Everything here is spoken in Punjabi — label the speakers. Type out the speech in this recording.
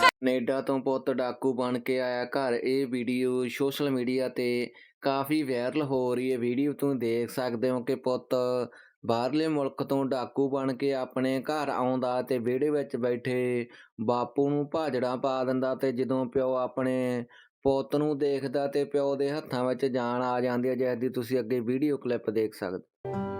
Speaker 1: ਕੈਨੇਡਾ ਤੋਂ ਪੁੱਤ ਡਾਕੂ ਬਣ ਕੇ ਆਇਆ ਘਰ। ਇਹ ਵੀਡੀਓ ਸੋਸ਼ਲ ਮੀਡੀਆ ਤੇ ਕਾਫੀ ਵਾਇਰਲ ਹੋ ਰਹੀ ਹੈ। ਵੀਡੀਓ ਤੋਂ ਦੇਖ ਸਕਦੇ ਹੋ ਕਿ ਪੁੱਤ ਬਾਹਰਲੇ ਮੁਲਕ ਤੋਂ ਡਾਕੂ ਬਣ ਕੇ ਆਪਣੇ ਘਰ ਆਉਂਦਾ ਤੇ ਵਿਹੜੇ ਵਿੱਚ ਬੈਠੇ ਬਾਪੂ ਨੂੰ ਭਾਜੜਾ ਪਾ ਦਿੰਦਾ ਤੇ ਜਦੋਂ ਪਿਓ ਆਪਣੇ ਪੁੱਤ ਨੂੰ ਦੇਖਦਾ ਤੇ ਪਿਓ ਦੇ ਹੱਥਾਂ ਵਿੱਚ ਜਾਨ ਆ ਜਾਂਦੀ ਹੈ, ਜਿਸ ਦੀ ਤੁਸੀਂ ਅੱਗੇ ਵੀਡੀਓ ਕਲਿੱਪ ਦੇਖ ਸਕਦੇ